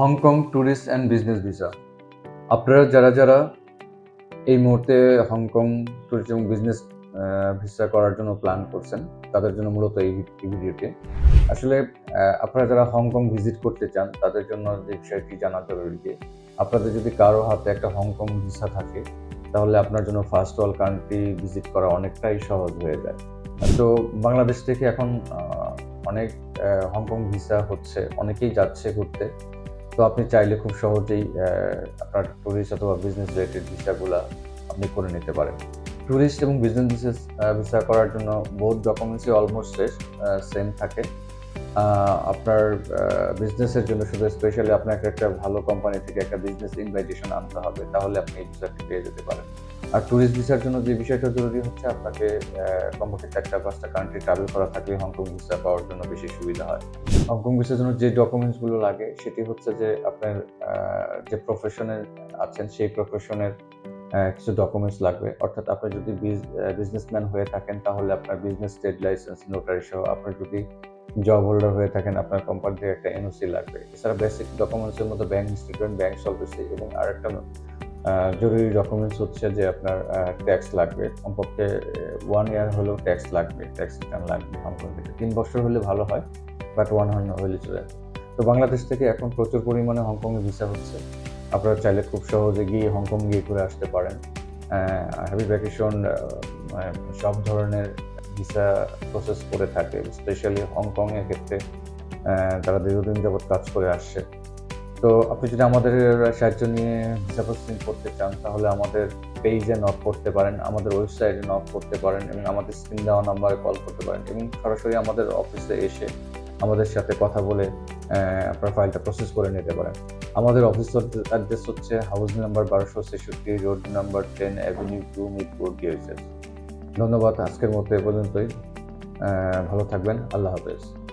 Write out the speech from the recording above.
Hong Kong tourist and business visa আপনারা যারা যারা এই মুহূর্তে হংকং ট্যুরিস্ট এবং বিজনেস ভিসা করার জন্য প্ল্যান করছেন, তাদের জন্য মূলত এই ভিডিওটি। আসলে আপনারা যারা হংকং ভিজিট করতে চান, তাদের জন্য যে বিষয়টি জানা জরুরি যে, আপনাদের যদি কারও হাতে একটা হংকং ভিসা থাকে, তাহলে আপনার জন্য ফার্স্ট ওয়ার্ল্ড কান্ট্রি ভিজিট করা অনেকটাই সহজ হয়ে যায়। তো বাংলাদেশ থেকে এখন অনেক হংকং ভিসা হচ্ছে, অনেকেই যাচ্ছে ঘুরতে। তো আপনি চাইলে খুব সহজেই আপনার ট্যুরিস্ট অথবা বিজনেস রিলেটেড ভিসাগুলো আপনি করে নিতে পারেন। ট্যুরিস্ট এবং বিজনেস ভিসা ভিসা করার জন্য বহুত ডকুমেন্টসই অলমোস্ট শেষ সেম থাকে। আপনার বিজনেসের জন্য শুধু স্পেশালি আপনাকে একটা ভালো কোম্পানি থেকে একটা বিজনেস ইনভাইটেশন আনতে হবে, তাহলে আপনি এই ভিসাটি পেয়ে যেতে পারেন। আর ট্যুরিস্ট ভিসার জন্য যে বিষয়টা জরুরি হচ্ছে আপনাকে কমপক্ষে চারটা পাঁচটা কান্ট্রি ট্রাভেল করা থাকলে হংকং ভিসা পাওয়ার জন্য বেশি সুবিধা হয়। হংকং ভিসার জন্য যে ডকুমেন্টসগুলো লাগে সেটি হচ্ছে যে আপনার যে প্রফেশনে আছেন সেই প্রফেশনের কিছু ডকুমেন্টস লাগবে। অর্থাৎ আপনি যদি বিজনেসম্যান হয়ে থাকেন তাহলে আপনার বিজনেস ট্রেড লাইসেন্স নোটারি সহ আপনার যদি জব হোল্ডার হয়ে থাকেন আপনার কোম্পানি থেকে একটা এনওসি লাগবে। এছাড়া বেসিক ডকুমেন্টসের মধ্যে ব্যাংক স্টেটমেন্ট ব্যাংক সলভেন্সি এবং আরেকটা আহ, জরুরি ডকুমেন্টস হচ্ছে যে আপনার ট্যাক্স লাগবে। কমপক্ষে ওয়ান ইয়ার হলেও ট্যাক্স লাগবে ট্যাক্স রিটার্ন লাগবে হংকং তিন বছর হলে ভালো হয় বাট ওয়ান হলে চলে। তো বাংলাদেশ থেকে এখন প্রচুর পরিমাণে হংকংয়ে ভিসা হচ্ছে। আপনারা চাইলে খুব সহজে গিয়ে হংকং গিয়ে ঘুরে আসতে পারেন। হ্যাভি ভ্যাকেশন সব ধরনের ভিসা প্রসেস করে থাকে। স্পেশালি হংকংয়ের ক্ষেত্রে তারা দীর্ঘদিন যাবৎ কাজ করে আসছে। তো আপনি যদি আমাদের সাহায্য নিয়ে হিসাব প্রসেসিং করতে চান, তাহলে আমাদের পেজে নক করতে পারেন, আমাদের ওয়েবসাইটে নক করতে পারেন, এবং আমাদের স্ক্রিন দেওয়া নাম্বারে কল করতে পারেন, এবং সরাসরি আমাদের অফিসে এসে আমাদের সাথে কথা বলে আপনার ফাইলটা প্রসেস করে নিতে পারেন। আমাদের অফিস অ্যাড্রেস হচ্ছে হাউস নাম্বার বারোশো ছেষট্টি road number ten avenue two Mirpur DSS ধন্যবাদ, আজকের মতো এ পর্যন্তই। ভালো থাকবেন, আল্লাহ হাফেজ।